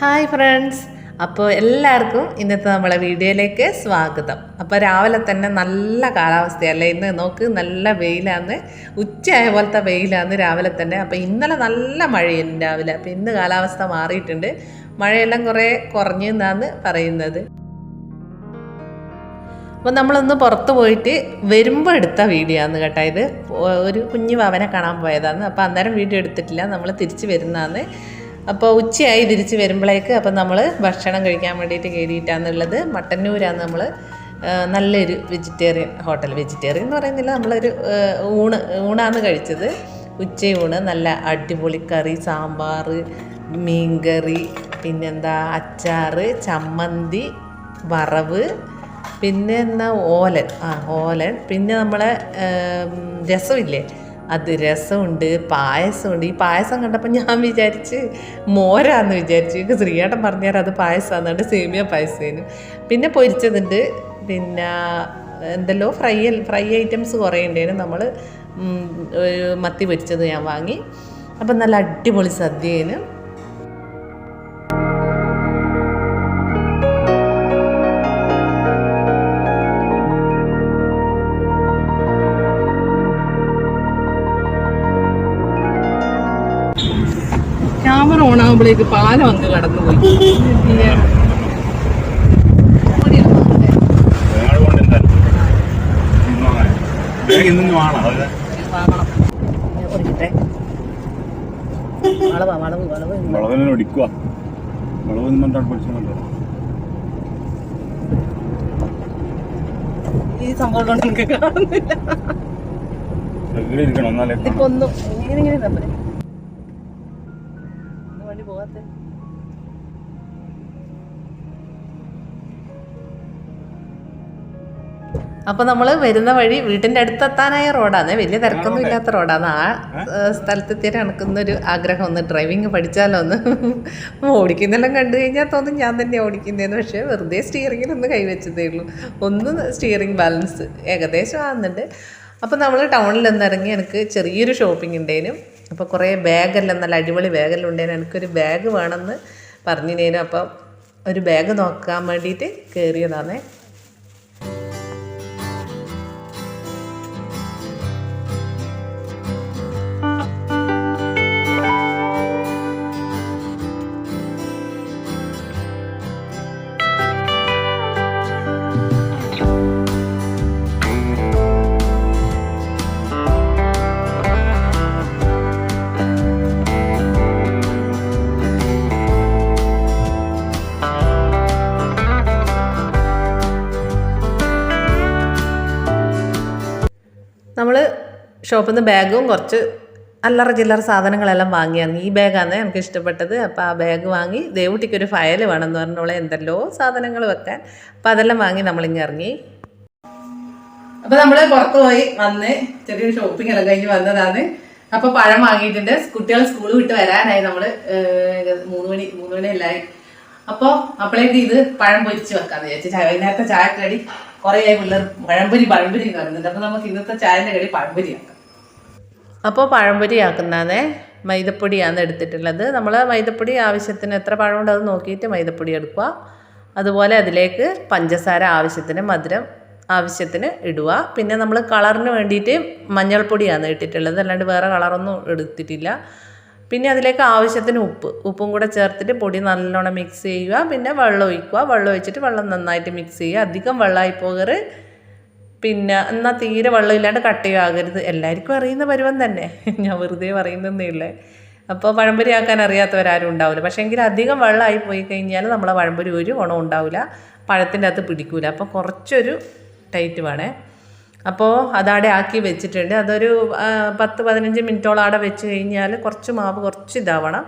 Hi friends അപ്പോൾ എല്ലാവർക്കും ഇന്നത്തെ നമ്മളെ വീഡിയോയിലേക്ക് സ്വാഗതം. അപ്പോൾ രാവിലെ തന്നെ നല്ല കാലാവസ്ഥയല്ലേ? ഇന്ന് നോക്ക് നല്ല വെയിലാന്ന് ഉച്ചയായ പോലത്തെ വെയിലാന്ന് രാവിലെ തന്നെ. അപ്പോൾ ഇന്നലെ നല്ല മഴയുണ്ട് രാവിലെ. അപ്പോൾ ഇന്ന് കാലാവസ്ഥ മാറിയിട്ടുണ്ട്. മഴയെല്ലാം കുറേ കുറഞ്ഞു എന്നാണ് പറയുന്നത്. അപ്പോൾ നമ്മളൊന്ന് പുറത്ത് പോയിട്ട് വരുമ്പോൾ എടുത്ത വീഡിയോ ആണ് കേട്ടോ ഇത്. ഒരു കുഞ്ഞു വവനെ കാണാൻ പോയതാണ്. അപ്പോൾ അന്നേരം വീഡിയോ എടുത്തിട്ടില്ല. നമ്മൾ തിരിച്ച് വരുന്നതാണ്. അപ്പോൾ ഉച്ചയായി തിരിച്ച് വരുമ്പോഴേക്ക് അപ്പം നമ്മൾ ഭക്ഷണം കഴിക്കാൻ വേണ്ടിയിട്ട് കയറിയിട്ടാണെന്നുള്ളത് മട്ടന്നൂരാണ് നമ്മൾ നല്ലൊരു വെജിറ്റേറിയൻ ഹോട്ടൽ വെജിറ്റേറിയൻ എന്ന് പറയുന്നില്ല നമ്മളൊരു ഊണ് ഊണാണ് കഴിച്ചത്. ഉച്ചയൂണ് നല്ല അടിപൊളി കറി സാമ്പാർ മീൻകറി പിന്നെന്താ അച്ചാറ് ചമ്മന്തി വറവ് പിന്നെ എന്നാ ഓലൻ ആ ഓലൻ പിന്നെ നമ്മളെ രസമില്ലേ? അത് രസമുണ്ട് പായസമുണ്ട്. ഈ പായസം കണ്ടപ്പോൾ ഞാൻ വിചാരിച്ച് മോരാന്ന് വിചാരിച്ചു. എനിക്ക് ശ്രീയേട്ടൻ പറഞ്ഞാൽ അത് പായസമാണെന്നുണ്ട് സേമിയ പായസേനും. പിന്നെ പൊരിച്ചതുണ്ട്. പിന്നെ എന്തല്ലോ ഫ്രൈ ഫ്രൈ ഐറ്റംസ് കുറേ ഉണ്ടായിരുന്നു നമ്മൾ മത്തി പൊരിച്ചത് ഞാൻ വാങ്ങി. അപ്പം നല്ല അടിപൊളി സദ്യയേനു. ക്യാമറ ഓൺ ആകുമ്പോഴേക്ക് പാലം അങ്ങ് കടന്നു പോയി. വേറെ കൊണ്ടുവന്നാലും ഇന്നും അങ്ങനെ. വേഗം ഇന്നും വേണം അത് വളവാ വളവ് വളവ്. മുളകിനെ ഒടിക്കുക ഈ സംഭവം കാണുന്നില്ല. ഒന്നും ഇങ്ങനെ ഇങ്ങനെ തമ്മിൽ വണ്ടി അപ്പൊ നമ്മൾ വരുന്ന വഴി വീട്ടിന്റെ അടുത്തെത്താനായ റോഡാണ് വലിയ തിരക്കൊന്നും ഇല്ലാത്ത റോഡാണ് ആ സ്ഥലത്തെത്തിയിട്ട് എനിക്കുന്നൊരു ആഗ്രഹം ഒന്ന് ഡ്രൈവിംഗ് പഠിച്ചാലോ ഒന്ന്. ഓടിക്കുന്നെല്ലാം കണ്ടു കഴിഞ്ഞാൽ തോന്നും ഞാൻ തന്നെ ഓടിക്കുന്നതെന്ന് പക്ഷേ വെറുതെ സ്റ്റിയറിങ്ങിൽ ഒന്ന് കൈവച്ചതേ ഉള്ളൂ. ഒന്ന് സ്റ്റിയറിംഗ് ബാലൻസ് ഏകദേശം ആകുന്നുണ്ട് അപ്പോൾ നമ്മൾ ടൗണിൽ ഒന്ന് ഇറങ്ങി എനിക്ക് ചെറിയൊരു ഷോപ്പിംഗ് ഉണ്ടേനും. അപ്പോൾ കുറേ ബാഗെല്ലാം നല്ല അടിപൊളി ബാഗെല്ലാം ഉണ്ടേനും എനിക്കൊരു ബാഗ് വേണമെന്ന് പറഞ്ഞിനേനു. അപ്പം ഒരു ബാഗ് നോക്കാൻ വേണ്ടിയിട്ട് കയറിയതാണേ ഷോപ്പിൽ നിന്ന് ബാഗും കുറച്ച് അല്ലറ ചില്ലറ സാധനങ്ങളെല്ലാം വാങ്ങിയായിരുന്നു ഈ ബാഗാണ് എനിക്ക് ഇഷ്ടപ്പെട്ടത്. അപ്പോൾ ആ ബാഗ് വാങ്ങി ദേവുട്ടിക്കൊരു ഫയൽ വേണമെന്ന് പറഞ്ഞോളെ എന്തെല്ലോ സാധനങ്ങൾ വെക്കാൻ. അപ്പോൾ അതെല്ലാം വാങ്ങി നമ്മളിങ്ങ് ഇറങ്ങി. അപ്പോൾ നമ്മൾ പുറത്ത് പോയി വന്ന് ചെറിയൊരു ഷോപ്പിംഗ് എല്ലാം കഴിഞ്ഞ് വന്നതാണ്. അപ്പോൾ പഴം വാങ്ങിയിട്ടുണ്ട്. കുട്ടികൾ സ്കൂൾ വിട്ട് വരാനായി നമ്മൾ മൂന്ന് മണി മൂന്ന് മണിയല്ലായി അപ്പോൾ അപ്പോഴേക്ക് ഇത് പഴം പൊരിച്ച് വെക്കാന്ന് വിചാരിച്ചു. ചായ വൈകുന്നേരത്തെ ചായക്കടി കുറേ ആയി പിള്ളേർ പഴംപൊരി പഴംപൊരി എന്ന് പറയുന്നുണ്ട്. അപ്പോൾ നമുക്ക് ഇന്നത്തെ ചായന്റെ കടി പഴംപൊരി ആക്കാം. അപ്പോൾ പഴംപൊരി ആക്കുന്നതാണ് മൈദപ്പൊടിയാണ് എടുത്തിട്ടുള്ളത്. നമ്മൾ മൈദപ്പൊടി ആവശ്യത്തിന് എത്ര പഴമുണ്ട് അത് നോക്കിയിട്ട് മൈദപ്പൊടി എടുക്കുക. അതുപോലെ അതിലേക്ക് പഞ്ചസാര ആവശ്യത്തിന് മധുരം ആവശ്യത്തിന് ഇടുക. പിന്നെ നമ്മൾ കളറിന് വേണ്ടിയിട്ട് മഞ്ഞൾപ്പൊടിയാണ് ഇട്ടിട്ടുള്ളത്. അല്ലാണ്ട് വേറെ കളറൊന്നും എടുത്തിട്ടില്ല. പിന്നെ അതിലേക്ക് ആവശ്യത്തിന് ഉപ്പ്. ഉപ്പും കൂടെ ചേർത്തിട്ട് പൊടി നല്ലോണം മിക്സ് ചെയ്യുക. പിന്നെ വെള്ളം ഒഴിക്കുക. വെള്ളം ഒഴിച്ചിട്ട് വെള്ളം നന്നായിട്ട് മിക്സ് ചെയ്യുക. അധികം വെള്ളമായി പോകരുത്. പിന്നെ എന്നാൽ തീരെ വെള്ളമില്ലാണ്ട് കട്ടയാകരുത് എല്ലാവർക്കും അറിയുന്ന പരുവം തന്നെ. ഞാൻ വെറുതെ പറയുന്നതേ ഉള്ളേ. അപ്പോൾ പഴംപൊരി ആക്കാൻ അറിയാത്തവരാരും ഉണ്ടാവില്ല. പക്ഷേ എങ്കിൽ അധികം വെള്ളമായി പോയി കഴിഞ്ഞാൽ നമ്മളെ പഴംപൊരി ഒരു ഗുണം ഉണ്ടാവില്ല. പഴത്തിന്റെ അകത്ത് പിടിക്കൂല. അപ്പോൾ കുറച്ചൊരു ടൈറ്റ് വേണേ. അപ്പോൾ അതവിടെ ആക്കി വെച്ചിട്ടുണ്ട്. അതൊരു പത്ത് പതിനഞ്ച് മിനിറ്റോളം അവിടെ വെച്ച് കഴിഞ്ഞാൽ കുറച്ച് മാവ് കുറച്ച് ഇതാവണം.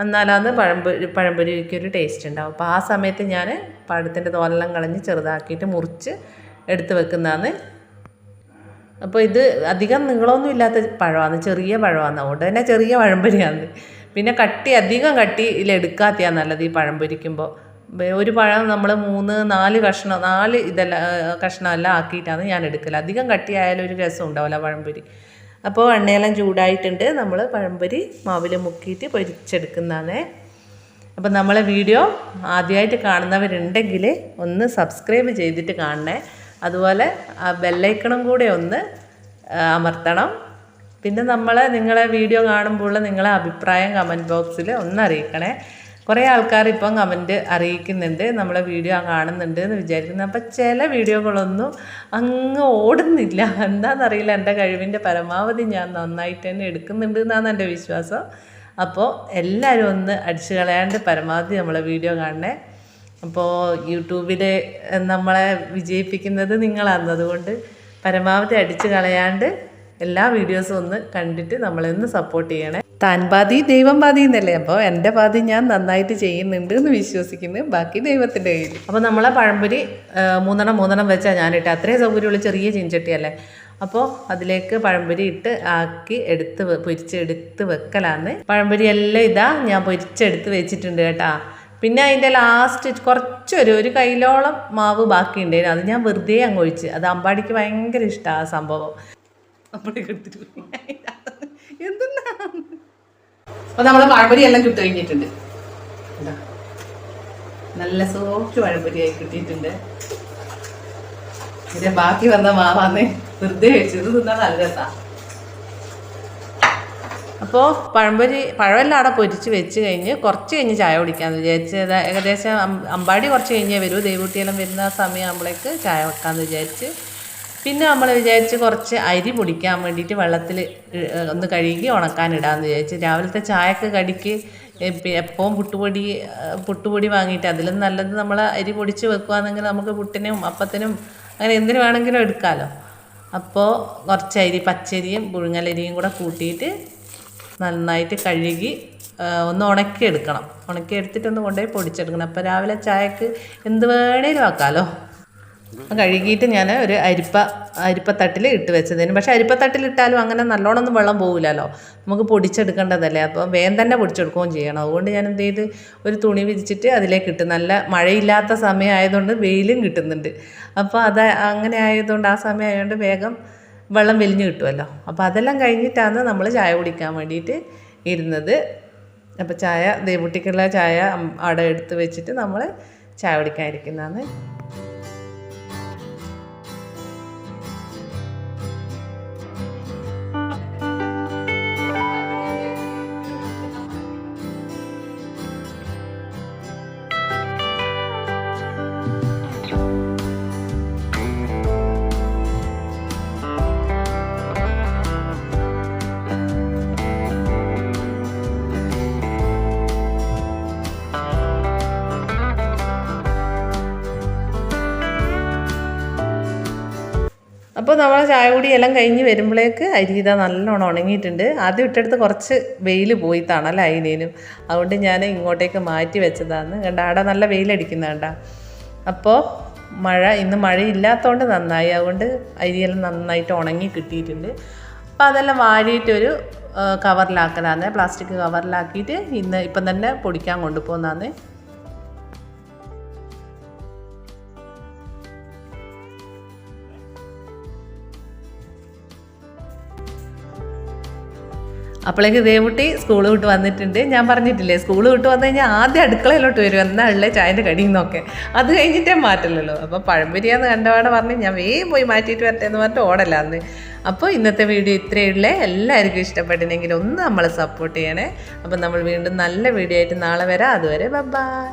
എന്നാലാണ് പഴംപൊരി പഴംപൊരിക്ക് ഒരു ടേസ്റ്റ് ഉണ്ടാവും അപ്പോൾ ആ സമയത്ത് ഞാൻ പഴത്തിന്റെ തോലെല്ലാം കളഞ്ഞ് ചെറുതാക്കിയിട്ട് മുറിച്ച് എടുത്ത് വെക്കുന്നതാണ്. അപ്പോൾ ഇത് അധികം നീളമൊന്നും ഇല്ലാത്ത പഴമാണ് ചെറിയ പഴമാണ്. അതുകൊണ്ട് തന്നെ ചെറിയ പഴംപൊരിയാണ്. പിന്നെ കട്ടി അധികം കട്ടി കട്ടിയിലെടുക്കാത്തയാണ് നല്ലത് ഈ പഴം പൊരിക്കുമ്പോൾ ഒരു പഴം നമ്മൾ മൂന്ന് നാല് കഷ്ണം നാല് ഇതെല്ലാം കഷ്ണമെല്ലാം ആക്കിയിട്ടാണ് ഞാൻ എടുക്കല. അധികം കട്ടിയായാലും ഒരു രസം ഉണ്ടാവില്ല പഴംപൊരി. അപ്പോൾ എണ്ണയെല്ലാം ചൂടായിട്ടുണ്ട്. നമ്മൾ പഴംപൊരി മാവിൽ മുക്കിയിട്ട് പൊരിച്ചെടുക്കുന്നതാണ്. അപ്പം നമ്മളെ വീഡിയോ ആദ്യമായിട്ട് കാണുന്നവരുണ്ടെങ്കിൽ ഒന്ന് സബ്സ്ക്രൈബ് ചെയ്തിട്ട് കാണണേ. അതുപോലെ ആ ബെല്ലൈക്കണും കൂടെ ഒന്ന് അമർത്തണം. പിന്നെ നമ്മൾ നിങ്ങളെ വീഡിയോ കാണുമ്പോൾ നിങ്ങളെ അഭിപ്രായം കമന്റ് ബോക്സിൽ ഒന്ന് അറിയിക്കണേ. കുറേ ആൾക്കാർ ഇപ്പം കമന്റ് അറിയിക്കുന്നുണ്ട്. നമ്മളെ വീഡിയോ കാണുന്നുണ്ട് എന്ന് വിചാരിക്കുന്നു. അപ്പം ചില വീഡിയോകളൊന്നും അങ്ങ് ഓടുന്നില്ല. എന്താണെന്നറിയില്ല എന്റെ കഴിവിന്റെ പരമാവധി ഞാൻ നന്നായിട്ട് തന്നെ എടുക്കുന്നുണ്ട് എന്നാണ് എന്റെ വിശ്വാസം. അപ്പോൾ എല്ലാവരും ഒന്ന് അടിച്ചു കളയാണ്ട് പരമാവധി നമ്മളെ വീഡിയോ കാണണേ. അപ്പോൾ യൂട്യൂബിൽ നമ്മളെ വിജയിപ്പിക്കുന്നത് നിങ്ങളാണ് അതുകൊണ്ട് പരമാവധി അടിച്ചു കളയാണ്ട് എല്ലാ വീഡിയോസും ഒന്ന് കണ്ടിട്ട് നമ്മളെ ഒന്ന് സപ്പോർട്ട് ചെയ്യണേ. താൻ പാതി ദൈവം പാതി എന്നല്ലേ? അപ്പോൾ എന്റെ പാതി ഞാൻ നന്നായിട്ട് ചെയ്യുന്നുണ്ട് എന്ന് വിശ്വസിക്കുന്നു ബാക്കി ദൈവത്തിന്റെ കയ്യിൽ അപ്പോൾ നമ്മളെ പഴംപൊരി മൂന്നെണ്ണം മൂന്നെണ്ണം വെച്ചാൽ ഞാനിട്ട്. അത്രയും സൗകര്യമുള്ള ചെറിയ ചീഞ്ചട്ടിയല്ലേ അപ്പോൾ അതിലേക്ക് പഴംപൊരി ഇട്ട് ആക്കി എടുത്ത് പൊരിച്ചെടുത്ത് വെക്കലാന്ന്. പഴംപൊരി എല്ലാം ഇതാ ഞാൻ പൊരിച്ചെടുത്ത് വെച്ചിട്ടുണ്ട് കേട്ടാ. പിന്നെ അതിന്റെ ലാസ്റ്റ് കുറച്ചൊരു ഒരു കൈലോളം മാവ് ബാക്കിയുണ്ടായിരുന്നു. അത് ഞാൻ വെറുതെ അങ്ങ് ഒഴിച്ച്. അത് അമ്പാടിക്ക് ഭയങ്കര ഇഷ്ടമാണ് ആ സംഭവം. അമ്പാടിക്ക് എടുത്തിട്ട്. എന്തെന്നാ? അപ്പോൾ നമ്മളെ പഴംപൊരി എല്ലാം കിട്ടി കഴിഞ്ഞിട്ടുണ്ട്. നല്ല സോഫ്റ്റ് പഴംപൊരിയായി കിട്ടിയിട്ടുണ്ട്. ഇതിന്റെ ബാക്കി വന്ന മാവാന്ന് വെറുതെ വെച്ചത് തിന്നാൽ നല്ല രസമാണ് അപ്പോൾ പഴംപൊരി പഴമെല്ലാം അവിടെ പൊരിച്ച് വെച്ച് കഴിഞ്ഞ് കുറച്ച് കഴിഞ്ഞ് ചായ കുടിക്കാൻ വിചാരിച്ച്. ഏകദേശം അമ്പാടി കുറച്ച് കഴിഞ്ഞേ വരൂ. ദൈവകുട്ടിയെല്ലാം വരുന്ന സമയമാകുമ്പോഴേക്ക് ചായ വെക്കാമെന്ന് വിചാരിച്ച്. പിന്നെ നമ്മൾ വിചാരിച്ച് കുറച്ച് അരി പൊടിക്കാൻ വേണ്ടിയിട്ട് വെള്ളത്തിൽ ഒന്ന് കഴുകി ഉണക്കാൻ ഇടാമെന്ന് വിചാരിച്ച്. രാവിലത്തെ ചായക്ക് കടിക്ക് എപ്പോഴും പുട്ടുപൊടി പുട്ടുപൊടി വാങ്ങിയിട്ട് അതിലും നല്ലത് നമ്മൾ അരി പൊടിച്ച് വെക്കുകയാണെങ്കിൽ നമുക്ക് പുട്ടിനും അപ്പത്തിനും അങ്ങനെ എന്തിനു വേണമെങ്കിലും എടുക്കാമല്ലോ അപ്പോൾ കുറച്ച് അരി പച്ചരിയും പുഴുങ്ങലരിയും കൂടെ കൂട്ടിയിട്ട് നന്നായിട്ട് കഴുകി ഒന്ന് ഉണക്കിയെടുക്കണം. ഉണക്കിയെടുത്തിട്ട് ഒന്ന് കൊണ്ടുപോയി പൊടിച്ചെടുക്കണം. അപ്പോൾ രാവിലെ ചായക്ക് എന്ത് വേണേലും ആക്കാമല്ലോ കഴുകിയിട്ട് ഞാൻ ഒരു അരിപ്പ അരിപ്പത്തട്ടിൽ ഇട്ട് വെച്ചതിന്. പക്ഷേ അരിപ്പത്തട്ടിൽ ഇട്ടാലും അങ്ങനെ നല്ലോണം വെള്ളം പോകില്ലല്ലോ നമുക്ക് പൊടിച്ചെടുക്കേണ്ടതല്ലേ. അപ്പോൾ വേഗം തന്നെ പൊടിച്ചെടുക്കുകയും ചെയ്യണം. അതുകൊണ്ട് ഞാൻ എന്ത് ചെയ്ത് ഒരു തുണി വിരിച്ചിട്ട് അതിലേക്ക് ഇട്ട്. നല്ല മഴയില്ലാത്ത സമയമായതുകൊണ്ട് വെയിലും കിട്ടുന്നുണ്ട്. അപ്പോൾ അത് അങ്ങനെ ആയതുകൊണ്ട് ആ സമയം ആയതുകൊണ്ട് വേഗം വെള്ളം വലിഞ്ഞു കിട്ടുമല്ലോ. അപ്പോൾ അതെല്ലാം കഴിഞ്ഞിട്ടാണ് നമ്മൾ ചായ കുടിക്കാൻ വേണ്ടിയിട്ട് ഇരുന്നത്. അപ്പോൾ ചായ ദേവുട്ടിക്കുള്ള ചായ അവിടെ എടുത്ത് വെച്ചിട്ട് നമ്മൾ ചായ കുടിക്കാൻ ഇരിക്കുന്നതാണ് അപ്പോൾ നമ്മൾ ചായ കുടി എല്ലാം കഴിഞ്ഞ് വരുമ്പോഴേക്ക് അരി ഇതാ നല്ലോണം ഉണങ്ങിയിട്ടുണ്ട്. ആദ്യം ഇട്ടെടുത്ത് കുറച്ച് വെയിൽ പോയി തണല അതിനേനും അതുകൊണ്ട് ഞാൻ ഇങ്ങോട്ടേക്ക് മാറ്റി വെച്ചതാണ്. കണ്ട ആടെ നല്ല വെയിലടിക്കുന്ന കണ്ട. അപ്പോൾ മഴ ഇന്ന് മഴയില്ലാത്തതുകൊണ്ട് നന്നായി. അതുകൊണ്ട് അരിയെല്ലാം നന്നായിട്ട് ഉണങ്ങി കിട്ടിയിട്ടുണ്ട്. അപ്പോൾ അതെല്ലാം ആ, കവറിലാക്കലാണ്. പ്ലാസ്റ്റിക് കവറിലാക്കിയിട്ട് ഇന്ന് ഇപ്പം തന്നെ പൊടിക്കാൻ കൊണ്ടുപോകുന്നതാണ് അപ്പോഴേക്ക് ദേവുട്ടി സ്കൂൾ വിട്ട് വന്നിട്ടുണ്ട്. ഞാൻ പറഞ്ഞിട്ടില്ലേ സ്കൂൾ വിട്ട് വന്നു കഴിഞ്ഞാൽ ആദ്യം അടുക്കളയിലോട്ട് വരും. എന്നാ ഉള്ള ചായന്റെ നിന്നൊക്കെ അത് കഴിഞ്ഞിട്ടേ മാറ്റില്ലല്ലോ. അപ്പോൾ പഴംപൊരിയാന്ന് കണ്ടപാടെ പറഞ്ഞ് ഞാൻ വേഗം പോയി മാറ്റിയിട്ട് വരട്ടെ എന്ന് പറഞ്ഞിട്ട് ഓടലാന്ന് അപ്പോൾ ഇന്നത്തെ വീഡിയോ ഇത്രയേ ഉള്ളേ. എല്ലാവർക്കും ഇഷ്ടപ്പെട്ടിട്ടുണ്ടെങ്കിൽ ഒന്ന് നമ്മളെ സപ്പോർട്ട് ചെയ്യണേ. അപ്പം നമ്മൾ വീണ്ടും നല്ല വീഡിയോ ആയിട്ട് നാളെ വരാം. അതുവരെ ബൈ